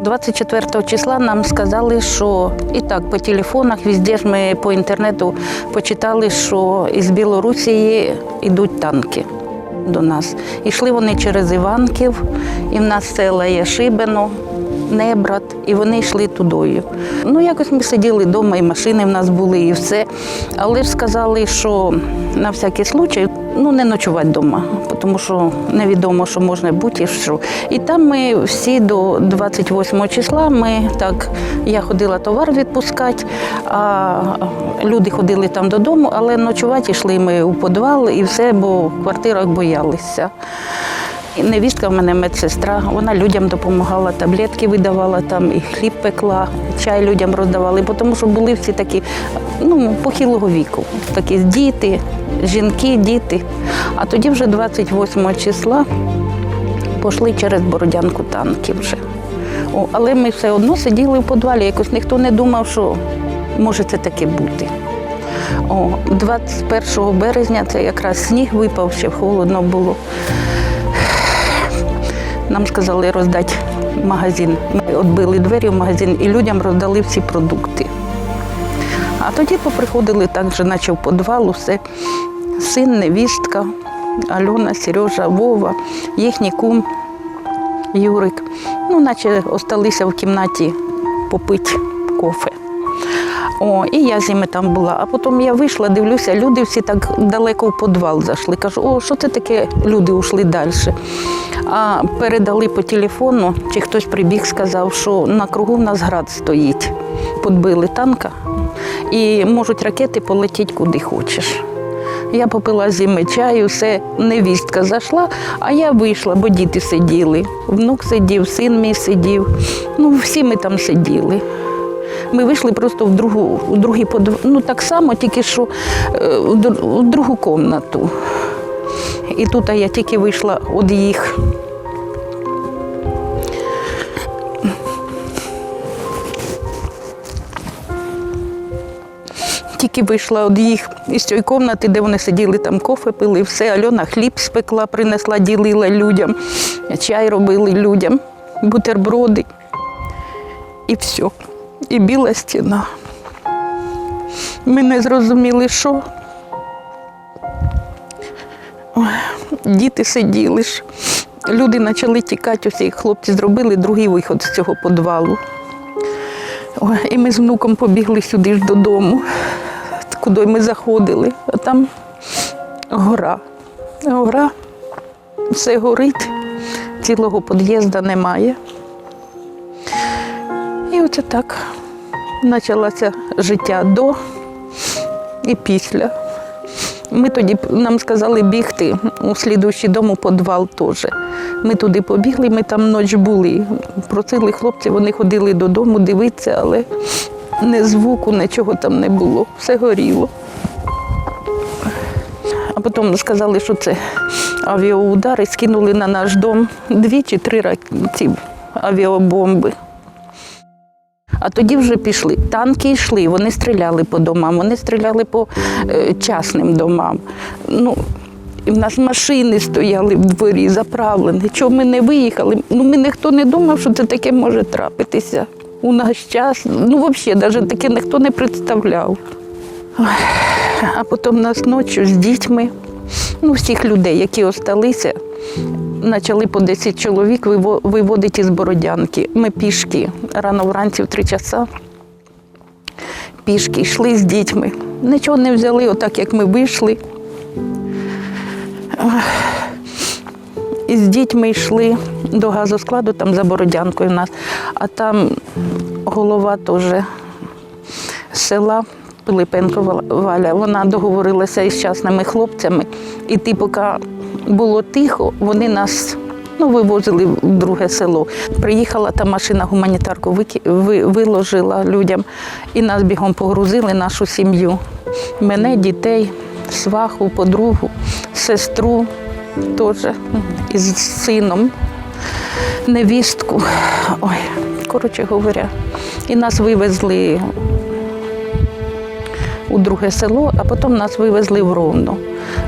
24 числа нам сказали, що і так по телефонах, везде ж ми по інтернету почитали, що із Білорусі йдуть танки до нас. Ішли вони через Іванків, і в нас села є Шибено, Небрат, і вони йшли тудою. Ну, якось ми сиділи вдома, і машини в нас були, і все. Але ж сказали, що на всякий случай ну, не ночувати вдома, тому що невідомо, що може бути і що. І там ми всі до 28 числа ми так, я ходила товар відпускати, а люди ходили там додому, але ночувати йшли ми у підвал і все, бо в квартирах боялися. Невістка в мене медсестра, вона людям допомагала, таблетки видавала там, і хліб пекла, чай людям роздавали, тому що були всі такі ну, похилого віку, такі діти, жінки, діти. А тоді вже 28 числа пішли через Бородянку танки вже. О, але ми все одно сиділи в підвалі, якось ніхто не думав, що може це таке бути. О, 21 березня це якраз сніг випав, ще холодно було. Нам сказали роздати магазин. Ми відбили двері в магазин і людям роздали всі продукти. А тоді поприходили так же, наче в підвал, усе. Син, невістка, Альона, Сережа, Вова, їхній кум Юрик. Ну, наче осталися в кімнаті попити кофе. О, і я з ними там була. А потім я вийшла, дивлюся, люди всі так далеко в підвал зайшли. Кажу, о, що це таке? Люди ушли далі. А передали по телефону, чи хтось прибіг, сказав, що на кругу в нас град стоїть. Подбили танка і можуть ракети полетіти куди хочеш. Я попила зими чаю, все, невістка зайшла, а я вийшла, бо діти сиділи. Внук сидів, син мій сидів. Ну, всі ми там сиділи. Ми вийшли просто в другу, в другий подв... ну так само, тільки що е, в в другу кімнату. І тут я тільки вийшла від їх. Тільки вийшла від їх із цієї кімнати, де вони сиділи, там кофе пили, все. Альона хліб спекла, принесла, ділила людям, чай робили людям, бутерброди. І все. І біла стіна. Ми не зрозуміли, що. Діти сиділи ж. Люди почали тікати, усі хлопці зробили другий виход з цього підвалу. І ми з внуком побігли сюди ж додому, куди ми заходили, а там гора. Гора, все горить, цілого під'їзду немає. Оце так почалося життя до і після. Ми тоді нам сказали бігти у слідуючий дом у підвал теж. Ми туди побігли, ми там ніч були. Просили хлопців, вони ходили додому дивитися, але ні звуку, нічого там не було. Все горіло. А потім сказали, що це авіаудари, скинули на наш дом дві чи три ці авіабомби. А тоді вже пішли. Танки йшли, вони стріляли по домам, вони стріляли по е, частним домам. Ну, і в нас машини стояли в дворі, заправлені. Чого ми не виїхали? Ну, ми ніхто не думав, що це таке може трапитися. У наш час, ну взагалі, навіть таке ніхто не представляв. А потім нас ночі з дітьми, ну, всіх людей, які осталися, почали по 10 чоловік виводити із Бородянки. Ми пішки рано вранці в 3 часа. Пішки йшли з дітьми. Нічого не взяли, отак як ми вийшли. І з дітьми йшли до газоскладу, там за Бородянкою нас, а там голова теж села Пилипенко Валя. Вона договорилася із частними хлопцями. І ти, поки було тихо, вони нас ну, вивозили в друге село. Приїхала та машина гуманітарку виложила людям і нас бігом погрузили, нашу сім'ю. Мене, дітей, сваху, подругу, сестру теж із сином, невістку. Ой, коротше говоря, і нас вивезли у друге село, а потім нас вивезли в Ровно.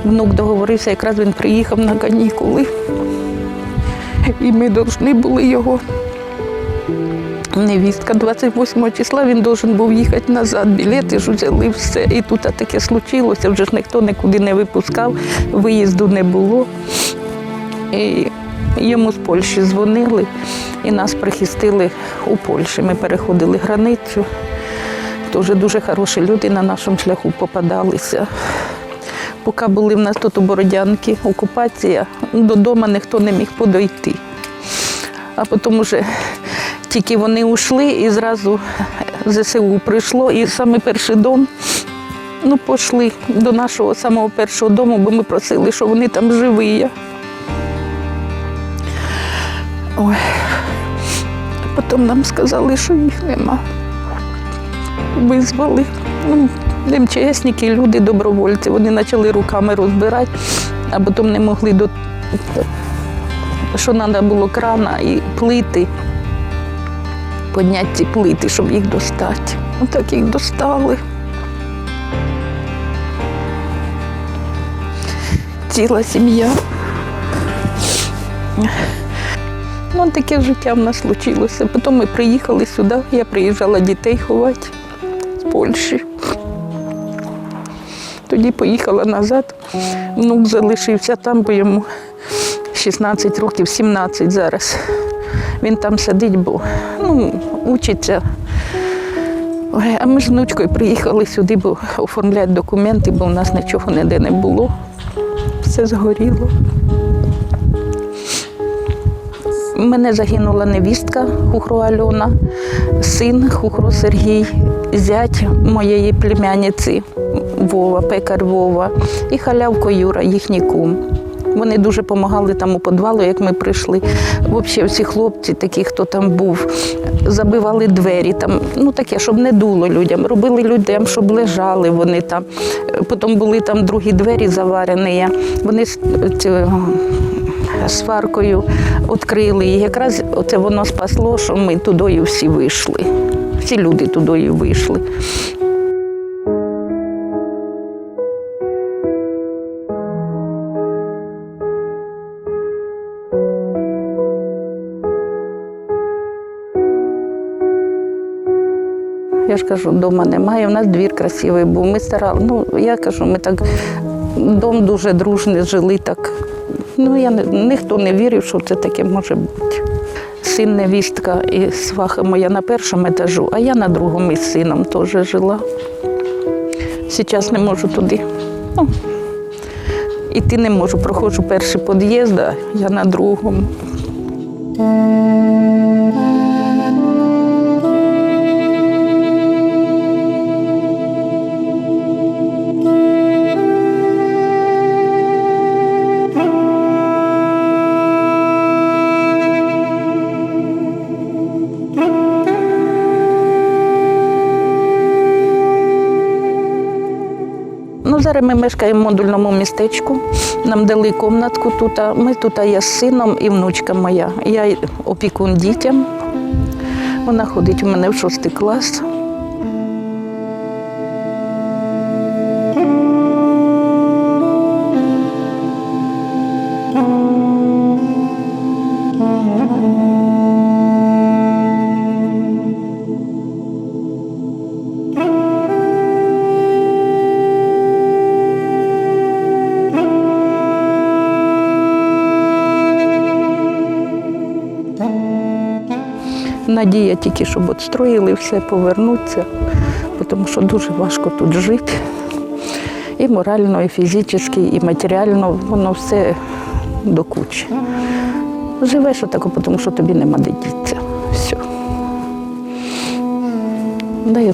Внук договорився, якраз він приїхав на канікули. І ми повинні були його невістка 28 числа він должен був їхати назад. Білети ж взяли все. І тут таке случилося, вже ж ніхто нікуди не випускав, виїзду не було. І йому з Польщі дзвонили і нас прихистили у Польщі. Ми переходили границю. Теж дуже хороші люди на нашому шляху попадалися. Поки були в нас тут у Бородянки окупація, додому ніхто не міг подойти. А потім вже тільки вони ушли і зразу ЗСУ прийшло. І саме перший дом ну, пішли до нашого самого першого дому, бо ми просили, що вони там живі. Ой. Потім нам сказали, що їх нема. Визвали. Ну, МЧСники, люди, добровольці. Вони почали руками розбирати, а потім не могли до що треба було крана і плити, підняти ці плити, щоб їх достати. Отак їх достали. Ціла сім'я. Ну, таке життя в нас случилося. Потім ми приїхали сюди, я приїжджала дітей ховати з Польщі. Тоді поїхала назад. Внук залишився там, бо йому 16 років, 17 зараз. Він там сидить, бо ну, учиться. Ой, а ми з внучкою приїхали сюди, бо оформляти документи, бо у нас нічого ніде не було. Все згоріло. У мене загинула невістка Хухро Альона, син Хухро Сергій, зять моєї племянниці Вова, пекар Вова і халявко Юра, їхній кум. Вони дуже допомагали там у підвалу, як ми прийшли. Взагалі всі хлопці, такі, хто там був, забивали двері, там, ну таке, щоб не дуло людям. Робили людям, щоб лежали вони там. Потім були там другі двері заварені. Вони сваркою відкрили. І якраз це воно спасло, що ми туди всі вийшли. Всі люди туди вийшли. Я ж кажу, вдома немає, у нас двір красивий був. Ми старали. Ну, я кажу, ми так дом дуже дружний, жили так. Ну, я ніхто не вірив, що це таке може бути. Син, невістка і сваха моя на першому етажу, а я на другому із сином теж жила. Зараз не можу туди. Ну, іти не можу. Проходжу перший під'їзд, а я на другому. Зараз ми мешкаємо в модульному містечку. Нам дали кімнатку тут. Ми тут є з сином і внучка моя. Я опікун дітям. Вона ходить у мене в шостий клас. Надія тільки, щоб відстроїли все, повернуться, тому що дуже важко тут жити. І морально, і фізично, і матеріально, воно все до кучі. Живеш отако, тому що тобі нема де дітися. Все. Да, і